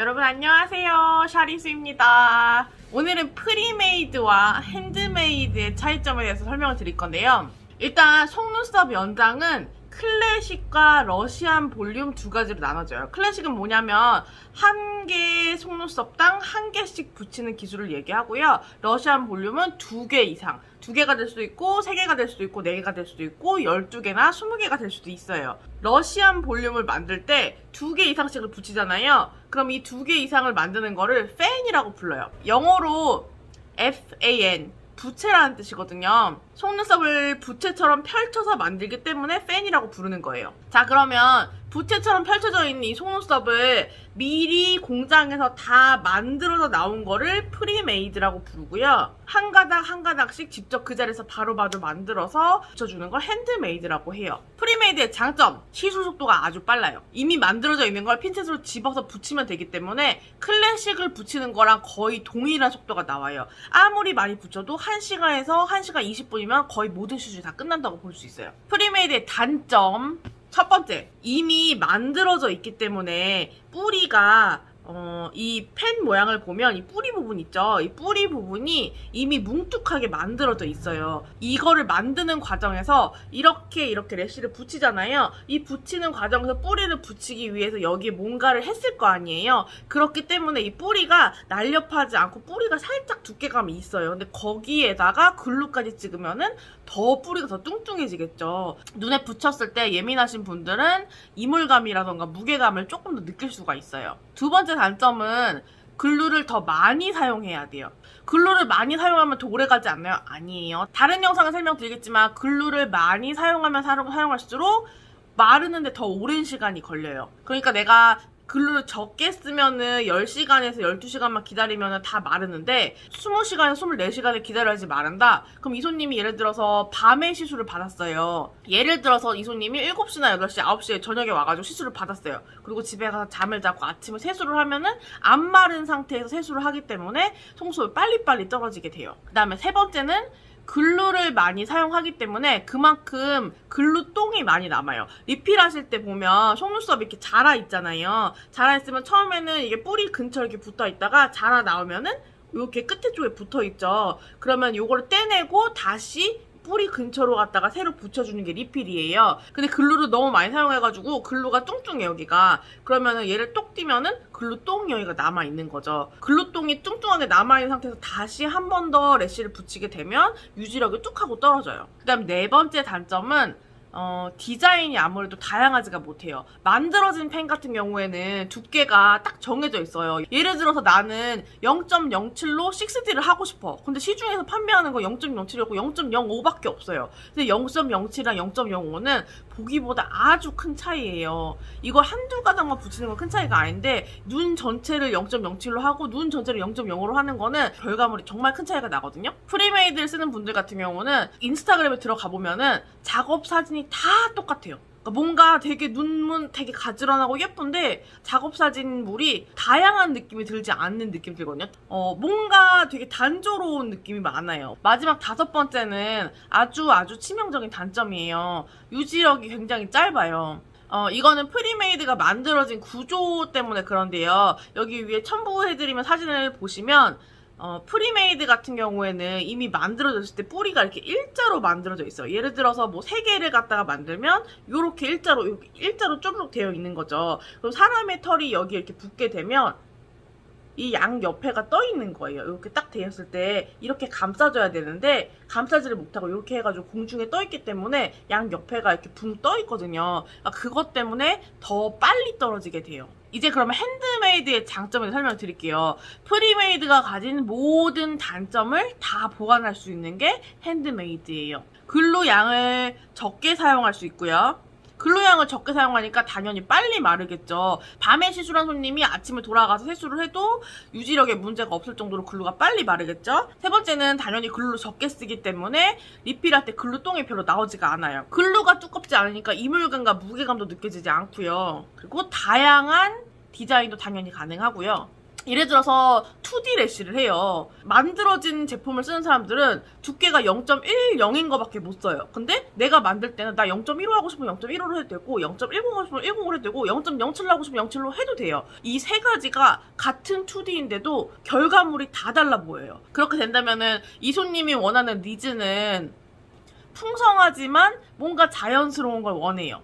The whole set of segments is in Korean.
여러분 안녕하세요. 샤리스입니다. 오늘은 프리메이드와 핸드메이드의 차이점에 대해서 설명을 드릴 건데요. 일단 속눈썹 연장은 클래식과 러시안 볼륨 두 가지로 나눠져요. 클래식은 뭐냐면 한개 속눈썹당 한 개씩 붙이는 기술을 얘기하고요. 러시안 볼륨은 두 개 이상, 두 개가 될 수도 있고 세 개가 될 수도 있고 네 개가 될 수도 있고 열두 개나 스무 개가 될 수도 있어요. 러시안 볼륨을 만들 때 두 개 이상씩을 붙이잖아요. 그럼 이 두 개 이상을 만드는 거를 팬이라고 불러요. 영어로 FAN 부채라는 뜻이거든요. 속눈썹을 부채처럼 펼쳐서 만들기 때문에 팬이라고 부르는 거예요. 자, 그러면 부채처럼 펼쳐져 있는 이 속눈썹을 미리 공장에서 다 만들어서 나온 거를 프리메이드라고 부르고요. 한 가닥 한 가닥씩 직접 그 자리에서 바로 바로 만들어서 붙여주는 걸 핸드메이드라고 해요. 프리메이드의 장점, 시술 속도가 아주 빨라요. 이미 만들어져 있는 걸 핀셋으로 집어서 붙이면 되기 때문에 클래식을 붙이는 거랑 거의 동일한 속도가 나와요. 아무리 많이 붙여도 1시간에서 1시간 20분이면 거의 모든 시술이 다 끝난다고 볼 수 있어요. 프리메이드의 단점, 첫 번째, 이미 만들어져 있기 때문에 뿌리가 어, 이 펜 모양을 보면 이 뿌리 부분 있죠? 이 뿌리 부분이 이미 뭉툭하게 만들어져 있어요. 이거를 만드는 과정에서 이렇게 이렇게 래쉬를 붙이잖아요. 이 붙이는 과정에서 뿌리를 붙이기 위해서 여기에 뭔가를 했을 거 아니에요. 그렇기 때문에 이 뿌리가 날렵하지 않고 뿌리가 살짝 두께감이 있어요. 근데 거기에다가 글루까지 찍으면은 더 뿌리가 더 뚱뚱해지겠죠. 눈에 붙였을 때 예민하신 분들은 이물감이라던가 무게감을 조금 더 느낄 수가 있어요. 두 번째 단점은 글루를 더 많이 사용해야 돼요. 글루를 많이 사용하면 더 오래 가지 않나요? 아니에요. 다른 영상을 설명드리겠지만 글루를 많이 사용하면 사용- 사용할수록 마르는데 더 오랜 시간이 걸려요. 그러니까 내가 글루를 적게 쓰면은 10시간에서 12시간만 기다리면은 다 마르는데 20시간에서 24시간을 기다려야지 마른다? 그럼 이 손님이 예를 들어서 밤에 시술을 받았어요. 예를 들어서 이 손님이 7시나 8시, 9시에 저녁에 와가지고 시술을 받았어요. 그리고 집에 가서 잠을 자고 아침에 세수를 하면은 안 마른 상태에서 세수를 하기 때문에 속눈썹이 빨리빨리 떨어지게 돼요. 그 다음에 세 번째는 글루를 많이 사용하기 때문에 그만큼 글루 똥이 많이 남아요. 리필하실 때 보면 속눈썹이 이렇게 자라 있잖아요. 자라 있으면 처음에는 이게 뿌리 근처에 이렇게 붙어 있다가 자라 나오면은 이렇게 끝에 쪽에 붙어 있죠. 그러면 요거를 떼내고 다시 뿌리 근처로 갔다가 새로 붙여주는 게 리필이에요. 근데 글루를 너무 많이 사용해가지고 글루가 뚱뚱해 여기가. 그러면은 얘를 똑 띄면은 글루 똥이 여기가 남아 있는 거죠. 글루 똥이 뚱뚱하게 남아 있는 상태에서 다시 한 번 더 래쉬를 붙이게 되면 유지력이 뚝 하고 떨어져요. 그 다음 네 번째 단점은 어, 디자인이 아무래도 다양하지가 못해요. 만들어진 펜 같은 경우에는 두께가 딱 정해져 있어요. 예를 들어서 나는 0.07로 6D를 하고 싶어. 근데 시중에서 판매하는 거 0.07이고 0.05밖에 없어요. 근데 0.07이랑 0.05는 보기보다 아주 큰 차이예요. 이걸 한두 가닥만 붙이는 건 큰 차이가 아닌데 눈 전체를 0.07로 하고 눈 전체를 0.05로 하는 거는 결과물이 정말 큰 차이가 나거든요. 프리메이드를 쓰는 분들 같은 경우는 인스타그램에 들어가 보면은 작업 사진이 다 똑같아요. 그러니까 뭔가 되게 눈문 되게 가지런하고 예쁜데 작업 사진물이 다양한 느낌이 들지 않는 느낌 들거든요. 어, 뭔가 되게 단조로운 느낌이 많아요. 마지막 다섯 번째는 아주 아주 치명적인 단점이에요. 유지력이 굉장히 짧아요. 어, 이거는 프리메이드가 만들어진 구조 때문에 그런데요. 여기 위에 첨부해드리면 사진을 보시면 어, 프리메이드 같은 경우에는 이미 만들어졌을 때 뿌리가 이렇게 일자로 만들어져 있어요. 예를 들어서 뭐 세 개를 갖다가 만들면 이렇게 일자로 이렇게 일자로 쪼르륵 되어 있는 거죠. 그럼 사람의 털이 여기 이렇게 붙게 되면 이 양 옆에가 떠 있는 거예요. 이렇게 딱 되었을 때 이렇게 감싸줘야 되는데 감싸지를 못하고 이렇게 해가지고 공중에 떠 있기 때문에 양 옆에가 이렇게 붕 떠 있거든요. 그러니까 그것 때문에 더 빨리 떨어지게 돼요. 이제 그러면 핸드메이드의 장점을 설명드릴게요. 프리메이드가 가진 모든 단점을 다 보완할 수 있는 게 핸드메이드예요. 글루 양을 적게 사용할 수 있고요. 글루양을 적게 사용하니까 당연히 빨리 마르겠죠. 밤에 시술한 손님이 아침에 돌아가서 세수를 해도 유지력에 문제가 없을 정도로 글루가 빨리 마르겠죠. 세 번째는 당연히 글루를 적게 쓰기 때문에 리필할 때 글루똥이 별로 나오지가 않아요. 글루가 두껍지 않으니까 이물감과 무게감도 느껴지지 않고요. 그리고 다양한 디자인도 당연히 가능하고요. 예를 들어서 2D 래쉬를 해요. 만들어진 제품을 쓰는 사람들은 두께가 0.10인 거밖에 못 써요. 근데 내가 만들 때는 나 0.15 하고 싶으면 0.15로 해도 되고 0.10 하고 싶으면 10으로 해도 되고 0.07 하고 싶으면 07로 해도 돼요. 이 세 가지가 같은 2D인데도 결과물이 다 달라 보여요. 그렇게 된다면은 이 손님이 원하는 니즈는 풍성하지만 뭔가 자연스러운 걸 원해요.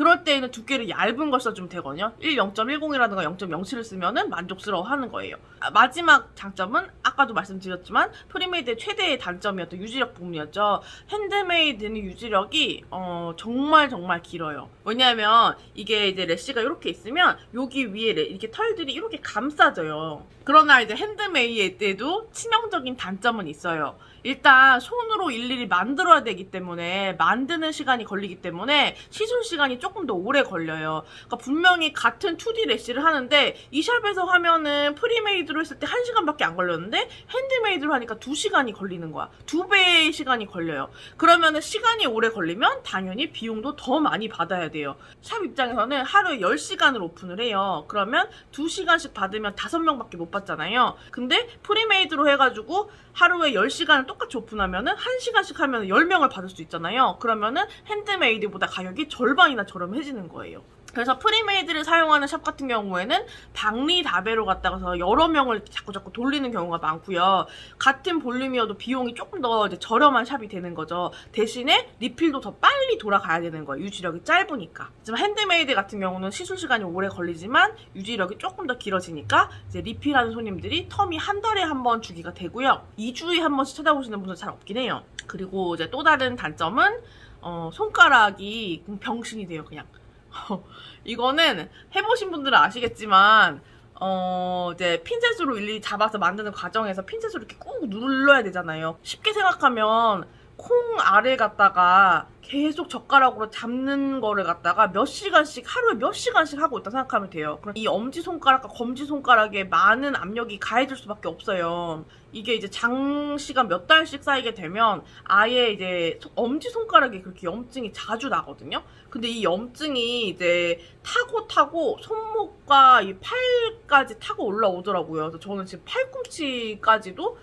그럴 때에는 두께를 얇은 걸 써주면 되거든요. 1 0.10이라든가 0.07을 쓰면은 만족스러워 하는 거예요. 아, 마지막 장점은 아까도 말씀드렸지만 프리메이드의 최대의 단점이었던 유지력 부분이었죠. 핸드메이드는 유지력이 어, 정말 정말 길어요. 왜냐하면 이게 이제 래쉬가 이렇게 있으면 여기 위에 레- 이렇게 털들이 이렇게 감싸져요. 그러나 이제 핸드메이드에도 치명적인 단점은 있어요. 일단 손으로 일일이 만들어야 되기 때문에 만드는 시간이 걸리기 때문에 시술 시간이 조금 더 오래 걸려요. 그러니까 분명히 같은 2D 래쉬를 하는데 이 샵에서 하면은 프리메이드로 했을 때 1시간밖에 안 걸렸는데 핸드메이드로 하니까 2시간이 걸리는 거야. 두 배의 시간이 걸려요. 그러면은 시간이 오래 걸리면 당연히 비용도 더 많이 받아야 돼요. 샵 입장에서는 하루에 10시간을 오픈을 해요. 그러면 2시간씩 받으면 5명밖에 못 받잖아요. 근데 프리메이드로 해가지고 하루에 10시간을 똑같이 오픈하면은 1시간씩 하면 10명을 받을 수 있잖아요. 그러면은 핸드메이드보다 가격이 절반이나 저렴해지는 거예요. 그래서 프리메이드를 사용하는 샵 같은 경우에는 박리 다배로 갔다가서 여러 명을 자꾸 자꾸 돌리는 경우가 많고요. 같은 볼륨이어도 비용이 조금 더 저렴한 샵이 되는 거죠. 대신에 리필도 더 빨리 돌아가야 되는 거예요. 유지력이 짧으니까. 하지만 핸드메이드 같은 경우는 시술 시간이 오래 걸리지만 유지력이 조금 더 길어지니까 이제 리필하는 손님들이 텀이 한 달에 한 번 주기가 되고요. 2주에 한 번씩 찾아오시는 분들 잘 없긴 해요. 그리고 이제 또 다른 단점은 어, 손가락이 병신이 돼요, 그냥. 이거는 해보신 분들은 아시겠지만 어 이제 핀셋으로 일일이 잡아서 만드는 과정에서 핀셋으로 이렇게 꾹 눌러야 되잖아요. 쉽게 생각하면 콩 알을 갖다가 계속 젓가락으로 잡는 거를 갖다가 몇 시간씩 하루에 몇 시간씩 하고 있다 생각하면 돼요. 그럼 이 엄지 손가락과 검지 손가락에 많은 압력이 가해질 수밖에 없어요. 이게 이제 장시간 몇 달씩 쌓이게 되면 아예 이제 소- 엄지 손가락에 그렇게 염증이 자주 나거든요. 근데 이 염증이 이제 타고 타고 손목과 이 팔까지 타고 올라오더라고요. 그래서 저는 지금 팔꿈치까지도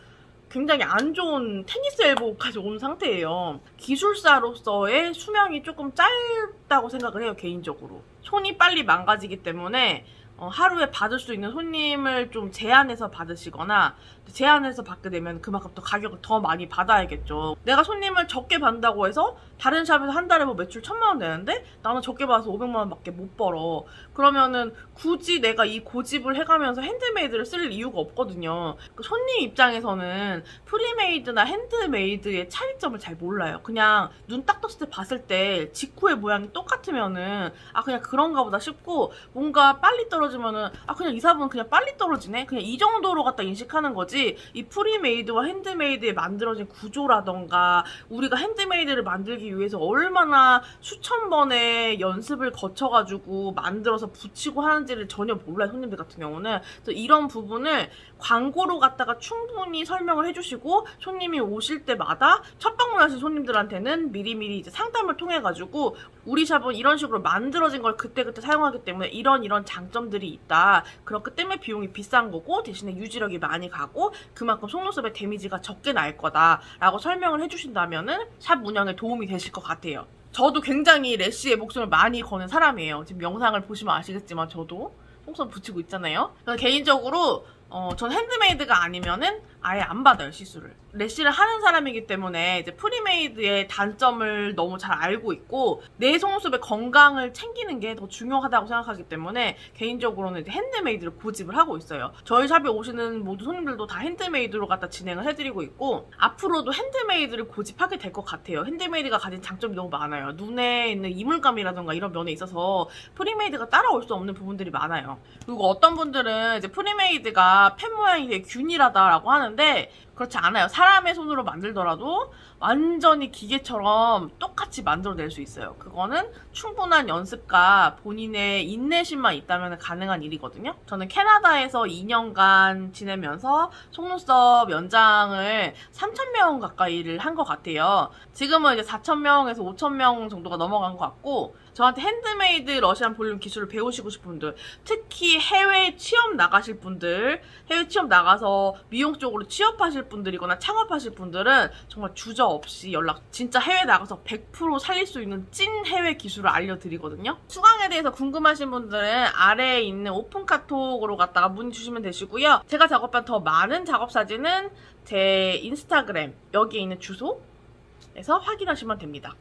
굉장히 안 좋은 테니스 엘보까지 온 상태예요. 기술사로서의 수명이 조금 짧다고 생각을 해요, 개인적으로. 손이 빨리 망가지기 때문에 어, 하루에 받을 수 있는 손님을 좀 제한해서 받으시거나 제한해서 받게 되면 그만큼 더 가격을 더 많이 받아야겠죠. 내가 손님을 적게 받는다고 해서 다른 샵에서 한 달에 뭐 매출 천만 원 내는데 나는 적게 받아서 500만 원밖에 못 벌어. 그러면은 굳이 내가 이 고집을 해가면서 핸드메이드를 쓸 이유가 없거든요. 그 손님 입장에서는 프리메이드나 핸드메이드의 차이점을 잘 몰라요. 그냥 눈 딱 떴을 때 봤을 때 직후의 모양이 똑같으면은 아 그냥 그런가 보다 싶고 뭔가 빨리 떨어 지면은 아 그냥 이 사람은 그냥 빨리 떨어지네. 그냥 이 정도로 갖다 인식하는 거지. 이 프리메이드와 핸드메이드에 만들어진 구조라던가 우리가 핸드메이드를 만들기 위해서 얼마나 수천 번의 연습을 거쳐가지고 만들어서 붙이고 하는지를 전혀 몰라요. 손님들 같은 경우는. 그래서 이런 부분을 광고로 갖다가 충분히 설명을 해주시고 손님이 오실 때마다 첫 방문하신 손님들한테는 미리미리 이제 상담을 통해 가지고 우리 샵은 이런 식으로 만들어진 걸 그때그때 사용하기 때문에 이런 이런 장점들 이 있다. 그렇기 때문에 비용이 비싼 거고 대신에 유지력이 많이 가고 그만큼 속눈썹의 데미지가 적게 날 거다라고 설명을 해주신다면은 샵 운영에 도움이 되실 것 같아요. 저도 굉장히 래쉬에 목숨을 많이 거는 사람이에요. 지금 영상을 보시면 아시겠지만 저도 속눈썹 붙이고 있잖아요. 개인적으로 어, 전 핸드메이드가 아니면은 아예 안 받아요, 시술을. 래쉬를 하는 사람이기 때문에 이제 프리메이드의 단점을 너무 잘 알고 있고 내 속눈썹의 건강을 챙기는 게 더 중요하다고 생각하기 때문에 개인적으로는 이제 핸드메이드를 고집을 하고 있어요. 저희 샵에 오시는 모든 손님들도 다 핸드메이드로 갖다 진행을 해드리고 있고 앞으로도 핸드메이드를 고집하게 될 것 같아요. 핸드메이드가 가진 장점이 너무 많아요. 눈에 있는 이물감이라던가 이런 면에 있어서 프리메이드가 따라올 수 없는 부분들이 많아요. 그리고 어떤 분들은 이제 프리메이드가 펜 모양이 되게 균일하다라고 하 는데 그렇지 않아요. 사람의 손으로 만들더라도 완전히 기계처럼 똑같이 만들어낼 수 있어요. 그거는 충분한 연습과 본인의 인내심만 있다면 가능한 일이거든요. 저는 캐나다에서 2년간 지내면서 속눈썹 연장을 3,000명 가까이를 한 것 같아요. 지금은 이제 4,000명에서 5,000명 정도가 넘어간 것 같고, 저한테 핸드메이드 러시안 볼륨 기술을 배우시고 싶은 분들, 특히 해외 취업 나가실 분들, 해외 취업 나가서 미용 쪽으로 취업하실 분들이거나 창업하실 분들은 정말 주저 없이 연락, 진짜 해외 나가서 100% 살릴 수 있는 찐 해외 기술을 알려드리거든요. 수강에 대해서 궁금하신 분들은 아래에 있는 오픈 카톡으로 갔다가 문의 주시면 되시고요. 제가 작업한 더 많은 작업 사진은 제 인스타그램, 여기에 있는 주소에서 확인하시면 됩니다.